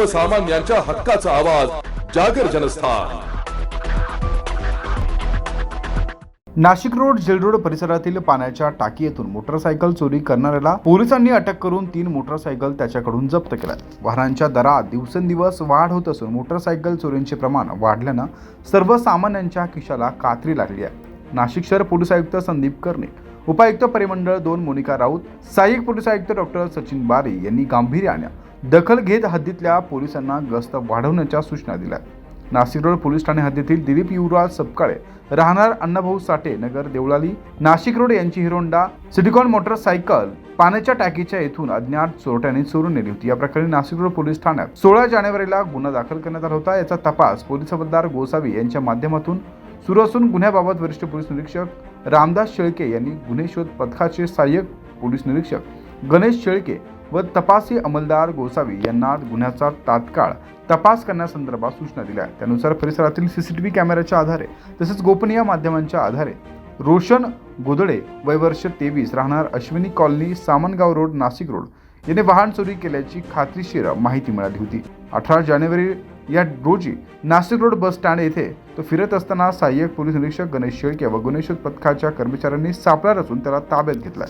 सर्वसामान्यांच्या हक्काचा आवाज जागर जनस्थान. नाशिक रोड जेलरोड परिसरातील पाण्याच्या टाकीतून मोटरसायकल चोरी करणाऱ्याला पोलिसांनी अटक करून तीन मोटरसायकल त्याच्याकडून जप्त केल्या वाहनांच्या दरात दिवसेंदिवस वाढ होत असून मोटरसायकल चोरींचे प्रमाण वाढल्यानं सर्वसामान्यांच्या खिशाला कात्री लागली आहे. नाशिक शहर पोलीस आयुक्त संदीप कर्णिक उपायुक्त परिमंडळ दोन मोनिका राऊत सहाय्यक पोलीस आयुक्त डॉक्टर सचिन बारे यांनी गांभीर्याने दखल घेत हद्दीतल्या पोलिसांना गस्त वाढवण्याच्या सूचना दिल्या. नाशिक रोड पोलीस ठाणे हद्दीतील दिलीप युवराज सपकाळे राहणार अण्णाभाऊ साठे नगर देवळाली नाशिक रोड यांची हिरोंडा सिटिकॉन मोटरसायकल पाण्याच्या टाकीच्या येथून अज्ञात चोरट्याने चोरून नेली होती. या प्रकरणी नाशिक रोड पोलीस ठाण्यात सोळा जानेवारीला गुन्हा दाखल करण्यात आला होता. याचा तपास पोलीस हवालदार गोसावी यांच्या माध्यमातून सुरू असून गुन्ह्याबाबत वरिष्ठ पोलीस निरीक्षक रामदास शेळके यांनी गुन्हे शोध पथकाचे सहाय्यक पोलीस निरीक्षक गणेश शेळके व तपासी अंमलदार गोसावी यांना गुन्ह्याचा तात्काळ तपास करण्यासंदर्भात सूचना दिल्या त्यानुसार परिसरातील सी सी टी व्ही कॅमेऱ्याच्या आधारे तसेच गोपनीय माध्यमांच्या आधारे रोशन गोदळे वय वर्ष तेवीस राहणार Ashwini colony Samangaon road Nashik road याने वाहन चोरी केल्याची खात्रीशीर माहिती मिळाली होती. अठरा जानेवारी या रोजी नाशिक रोड बस स्टँड येथे तो फिरत असताना सहाय्यक पोलीस निरीक्षक गणेश शेळके व गुन्हेशोध पथकाच्या कर्मचाऱ्यांनी सापळा रचून त्याला ताब्यात घेतला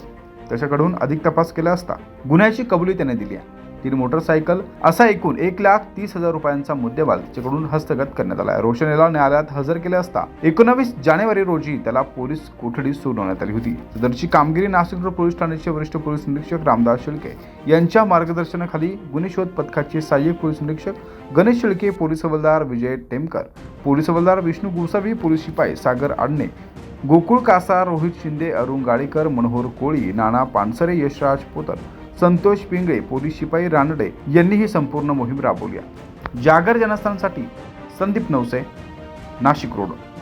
त्याच्याकडून अधिक तपास केला असता गुन्ह्याची कबुली त्याने दिली आहे. तीन मोटरसायकल असा एकूण एक लाख तीस हजार रुपयांचा मुद्देमाल तिच्याकडून हस्तगत करण्यात आला आहे. रोशन याला न्यायालयात हजर केले असता एकोणावीस जानेवारी रोजी त्याला पोलीस कोठडी सोडवण्यात आली होती. सदरची कामगिरी नाशिक रोड पोलीस ठाण्याचे वरिष्ठ पोलीस निरीक्षक रामदास शेळके यांच्या मार्गदर्शनाखाली गुन्हे शोध पथकाचे सहाय्यक पोलीस निरीक्षक गणेश शेळके पोलीस हवालदार विजय टेमकर पोलीस हवालदार विष्णू गोसावी पोलीस शिपाई सागर आडणे गोकुळ कासा रोहित शिंदे अरुण गाडीकर मनोहर कोळी नाना पानसरे यशराज पोतर संतोष पिंगळे पोलीस शिपाई रानडे यांनी ही संपूर्ण मोहीम राबवली आहे. जागर जनस्थानसाठी संदीप नवसे नाशिक रोड